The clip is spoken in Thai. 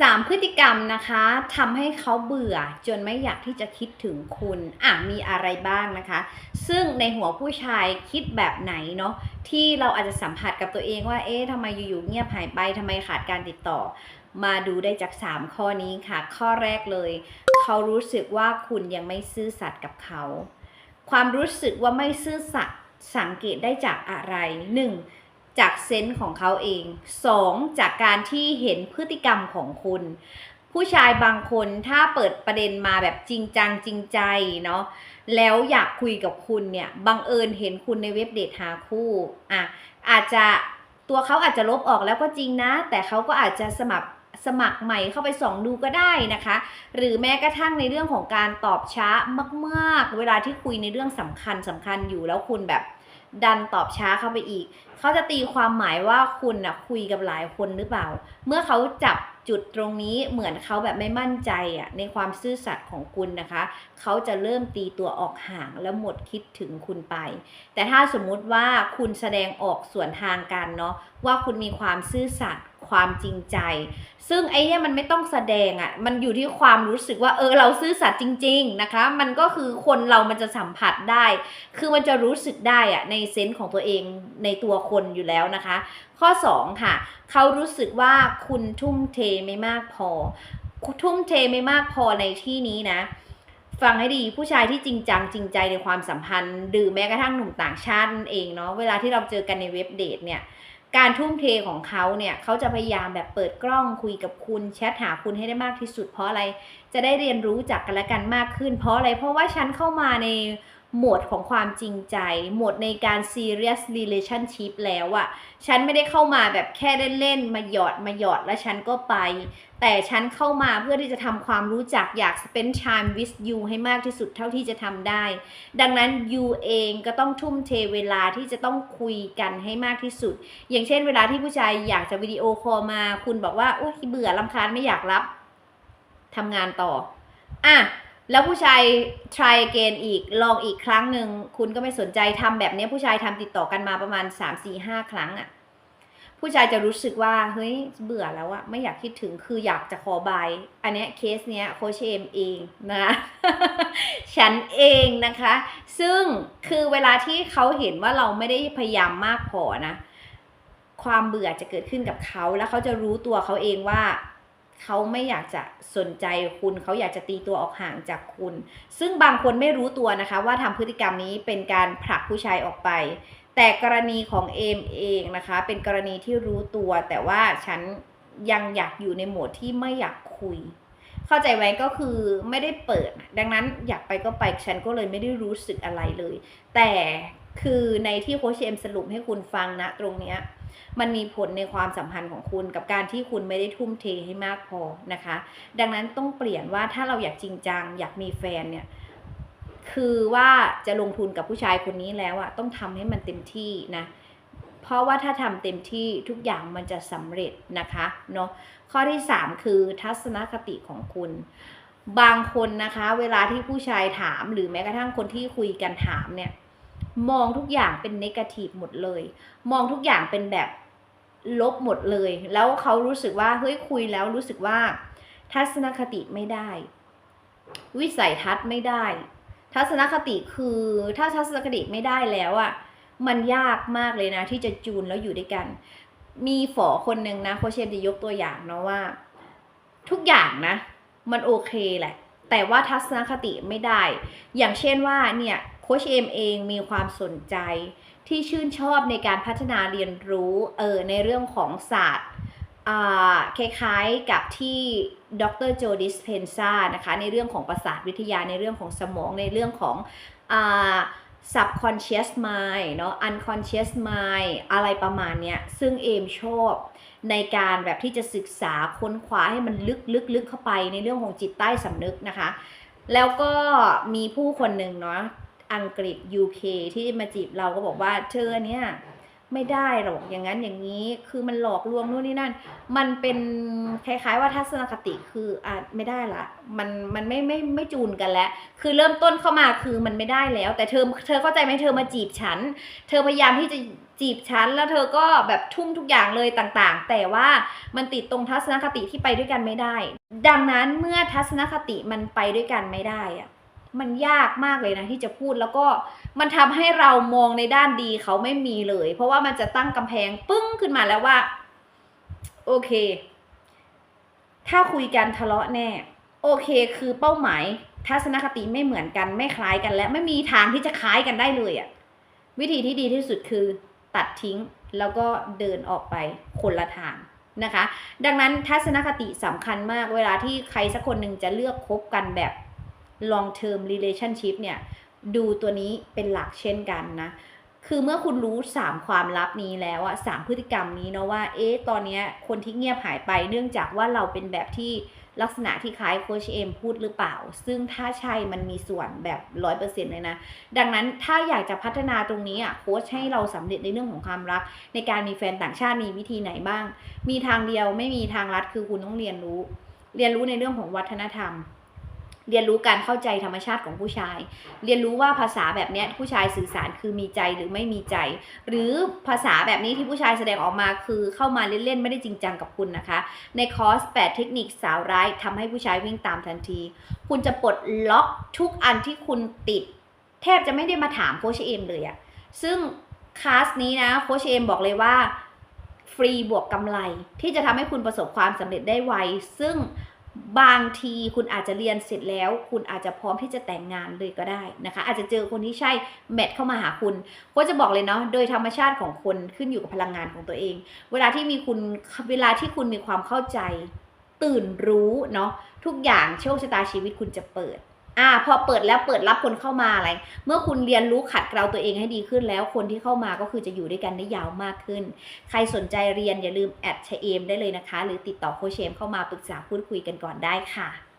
สามพฤติกรรมนะคะทำให้เขาเบื่อจนไม่อยากที่จะคิดถึงคุณอะมีอะไรบ้างนะคะ ซึ่งในหัวผู้ชายคิดแบบไหนเนาะที่เราอาจจะสัมผัสกับตัวเองว่าเอ๊ะทำไมอยู่ๆเงียบหายไปทำไมขาดการติดต่อ มาดูได้จาก 3 ข้อนี้ค่ะ ข้อแรกเลย เขารู้สึกว่าคุณยังไม่ซื่อสัตย์กับเขา ความรู้สึกว่าไม่ซื่อสัตย์สังเกตได้จากอะไร 1. จากเซนส์ของเขาเอง 2. จากการที่เห็นพฤติกรรมของคุณ ผู้ชายบางคนถ้าเปิดประเด็นมาแบบจริงจังจริงใจเนาะแล้วอยากคุยกับคุณเนี่ยบังเอิญเห็นคุณในเว็บเดทหาคู่อะอาจจะตัวเขาอาจจะลบออกแล้วก็จริงนะ แต่เขาก็อาจจะสมัครสมัครใหม่เข้าไปส่องดูก็ได้นะคะ หรือแม้กระทั่งในเรื่องของการตอบช้ามาก ๆ เวลาที่คุยในเรื่องสำคัญสำคัญอยู่แล้วคุณแบบ ดันตอบช้าเข้าไปอีก เขาจะตีความหมายว่าคุณนะคุยกับหลายคนหรือเปล่า เมื่อเขาจับจุดตรงนี้เหมือนเขาแบบไม่มั่นใจอะในความซื่อสัตย์ของคุณนะคะ เขาจะเริ่มตีตัวออกห่างแล้วหมดคิดถึงคุณไป แต่ถ้าสมมุติว่าคุณแสดงออกส่วนทางกันเนาะ ว่าคุณมีความซื่อสัตย์ความจริงใจ ซึ่งไอ้เนี่ยมันไม่ต้องแสดงอะ่ะ มันอยู่ที่ความรู้สึกว่าเออเราซื่อสัตย์จริง ๆนะคะ มันก็คือคนเรามันจะสัมผัสได้ คือมันจะรู้สึกได้อะในเซนส์ของตัวเองในตัวคนอยู่แล้วนะคะ ข้อ 2 ค่ะ เขารู้สึกว่าคุณทุ่มเทไม่มากพอ ทุ่มเทไม่มากพอในที่นี้นะฟังให้ดีผู้ชายที่จริงจังจริงใจในความสัมพันธ์หรือแม้กระทั่งหนุ่มต่างชาตินั่นเองเนาะเวลาที่เราเจอกันในเว็บเดทเนี่ย การทุ่มเทของเขาเนี่ยเขาจะพยายามแบบเปิดกล้องคุยกับคุณแชทหาคุณให้ได้มากที่สุด เพราะอะไรจะได้เรียนรู้จากกันและกันมากขึ้น เพราะอะไรเพราะว่าฉันเข้ามาใน หมดของความจริงใจ หมดในการ serious relationship แล้วอะฉันไม่ได้เข้ามาแบบแค่เล่นๆมาหยอดมาหยอดแล้วฉันก็ไป แต่ฉันเข้ามาเพื่อที่จะทำความรู้จักอยาก spend time with you ให้มากที่สุดเท่าที่จะทำได้ ดังนั้น you เองก็ต้องทุ่มเทเวลาที่จะต้องคุยกันให้มากที่สุด อย่างเช่น เวลาที่ผู้ชายอยากจะวิดีโอคอลมา คุณบอกว่าโอ้ยเบื่อลำคาญไม่อยากรับทำงานต่ออะ แล้วผู้ชาย try again อีกลองอีกครั้งหนึ่งคุณก็ไม่สนใจทำแบบนี้ผู้ชายทำติดต่อกันมาประมาณ 3 4 5 ครั้งอะ่ะผู้ชายจะรู้สึกว่าเฮ้ยเบื่อแล้วอะไม่อยากคิดถึงคืออยากจะขอบาย อันเนี้ยเคสเนี้ยโคชเอมเองนะฉันเองนะคะ ซึ่งคือเวลาที่เขาเห็นว่าเราไม่ได้พยายามมากพอนะ ความเบื่อจะเกิดขึ้นกับเขา แล้วเขาจะรู้ตัวเขาเองว่า เขาไม่อยากจะสนใจคุณเขาอยากจะตีตัวออกห่างจากคุณ ซึ่งบางคนไม่รู้ตัวนะคะว่าทำพฤติกรรมนี้เป็นการผลักผู้ชายออกไป แต่กรณีของเอมเองนะคะ เป็นกรณีที่รู้ตัว แต่ว่าฉันยังอยากอยู่ในโหมดที่ไม่อยากคุย เข้าใจไว้ก็คือไม่ได้เปิด ดังนั้นอยากไปก็ไปฉันก็เลยไม่ได้รู้สึกอะไรเลย แต่คือในที่โคชเอมสรุปให้คุณฟังนะตรงเนี้ย มันมีผลในความสัมพันธ์ของคุณกับการที่คุณไม่ได้ทุ่มเทให้มากพอนะคะ ดังนั้นต้องเปลี่ยนว่าถ้าเราอยากจริงจัง อยากมีแฟนเนี่ยคือว่าจะลงทุนกับผู้ชายคนนี้แล้วอะต้องทำให้มันเต็มที่นะเพราะว่าถ้าทำเต็มที่ทุกอย่างมันจะสำเร็จนะคะเนาะข้อที่ 3 คือทัศนคติของคุณบางคนนะคะ เวลาที่ผู้ชายถามหรือแม้กระทั่งคนที่คุยกันถามเนี่ย มองทุกอย่างเป็นนกาทีฟหมดเลย มองทุกอย่างเป็นแบบลบหมดเลย แล้วเขารู้สึกว่าเฮ้ยคุยแล้วรู้สึกว่า ทัศนคติไม่ได้ วิสัยทัศน์ไม่ได้ ทัศนคติคือถ้าทัศนคติไม่ได้แล้วอะ่ะมันยากมากเลยนะ ที่จะจูนแล้วอยู่ด้วยกัน มีฝอคนหนึ่งนะโคเชมจะยกตัวอย่างเนาะว่า ทุกอย่างนะ มันโอเคแหละ แต่ว่าทัศนคติไม่ได้ อย่างเช่นว่าเนี่ย คชเอมเองมีความสนใจที่ชื่นชอบในการพัฒนาเรียนรู้เออในเรื่องของศาสตร์อ่าคล้ายๆกับที่ดรโจดิสเพนซานะคะในเรื่องของประสาทวิทยาในเรื่องของสมองในเรื่องของอ่า subconscious mind เนาะ unconscious mind อะไรประมาณเนี้ย ซึ่งเอมชอบในการแบบที่จะศึกษาค้นคว้าให้มันลึกลึกลึกเข้าไปในเรื่องของจิตใต้สำนึกนะคะ แล้วก็มีผู้คนหนึ่งเนาะ อังกฤษ UK ที่มาจีบเราก็บอกว่าเธอเนี่ยไม่ได้หรอกอย่างนั้นอย่างนี้คือมันหลอกลวงนู่นนี่นั่น มันเป็นคล้ายๆว่าทัศนคติคืออะไม่ได้ละมันมันไม่ไม่ไม่จูนกันแล้ว คือเริ่มต้นเข้ามาคือมันไม่ได้แล้ว แต่เธอเธอเข้าใจไหมเธอมาจีบฉัน เธอพยายามที่จะจีบฉันแล้วเธอก็แบบทุ่มทุกอย่างเลยต่างๆ แต่ว่ามันติดตรงทัศนคติที่ไปด้วยกันไม่ได้ ดังนั้นเมื่อทัศนคติมันไปด้วยกันไม่ได้อะ มันยากมากเลยนะที่จะพูดแล้วก็มันทำให้เรามองในด้านดีเขาไม่มีเลย เพราะว่ามันจะตั้งกำแพงปึ้งขึ้นมาแล้วว่า โอเค ถ้าคุยกันทะเลาะแน่ โอเคคือเป้าหมายทัศนคติไม่เหมือนกันไม่คล้ายกันและไม่มีทางที่จะคล้ายกันได้เลยอะวิธีที่ดีที่สุดคือตัดทิ้งแล้วก็เดินออกไปคนละทางนะคะ ดังนั้นทัศนคติสำคัญมากเวลาที่ใครสักคนหนึ่งจะเลือกคบกันแบบ long term relationship เนี่ยดูตัวนี้เป็นหลักเช่นกันนะคือเมื่อคุณรู้ 3 ความลับนี้แล้วอะสามพฤติกรรมนี้เนาะว่า เอ๊ะ ตอนเนี้ยคนที่เงียบหายไปเนื่องจากว่าเราเป็นแบบที่ลักษณะที่คล้ายโคชเอมพูดหรือเปล่า ซึ่งถ้าใช่มันมีส่วนแบบร้อยเปอร์เซ็นต์เลยนะ ดังนั้นถ้าอยากจะพัฒนาตรงนี้อะโค้ชให้เราสำเร็จในเรื่องของความรัก ในการมีแฟนต่างชาติมีวิธีไหนบ้าง มีทางเดียวไม่มีทางลัดคือคุณต้องเรียนรู้ เรียนรู้ในเรื่องของวัฒนธรรม เรียนรู้การเข้าใจธรรมชาติของผู้ชาย เรียนรู้ว่าภาษาแบบเนี้ยผู้ชายสื่อสารคือมีใจหรือไม่มีใจ หรือภาษาแบบนี้ที่ผู้ชายแสดงออกมาคือเข้ามาเล่นๆไม่ได้จริงจังกับคุณนะคะ ในคอร์ส 8 เทคนิคสาวร้ายทำให้ผู้ชายวิ่งตามทันที คุณจะปลดล็อกทุกอันที่คุณติด แทบจะไม่ได้มาถามโคชเอมเลยอะซึ่งคลาสนี้นะโคชเอมบอกเลยว่าฟรีบวกกำไรที่จะทำให้คุณประสบความสำเร็จได้ไวซึ่ง บางทีคุณอาจจะเรียนเสร็จแล้ว คุณอาจจะพร้อมที่จะแต่งงานเลยก็ได้นะคะ อาจจะเจอคนที่ใช่แมทเข้ามาหาคุณก็จะบอกเลยเนาะโดยธรรมชาติของคนขึ้นอยู่กับพลังงานของตัวเอง เวลาที่มีคุณเวลาที่คุณมีความเข้าใจ ตื่นรู้เนาะทุกอย่างโชคชะตาชีวิตคุณจะเปิด อ่าพอเปิดแล้วเปิดรับคนเข้ามาอะไร เมื่อคุณเรียนรู้ขัดเกลาตัวเองให้ดีขึ้นแล้ว คนที่เข้ามาก็คือจะอยู่ด้วยกันได้ยาวมากขึ้น ใครสนใจเรียนอย่าลืมแอดชเอมได้เลยนะคะ หรือติดต่อโคเชมเข้ามาปรึกษาพูดคุยกันก่อนได้ค่ะ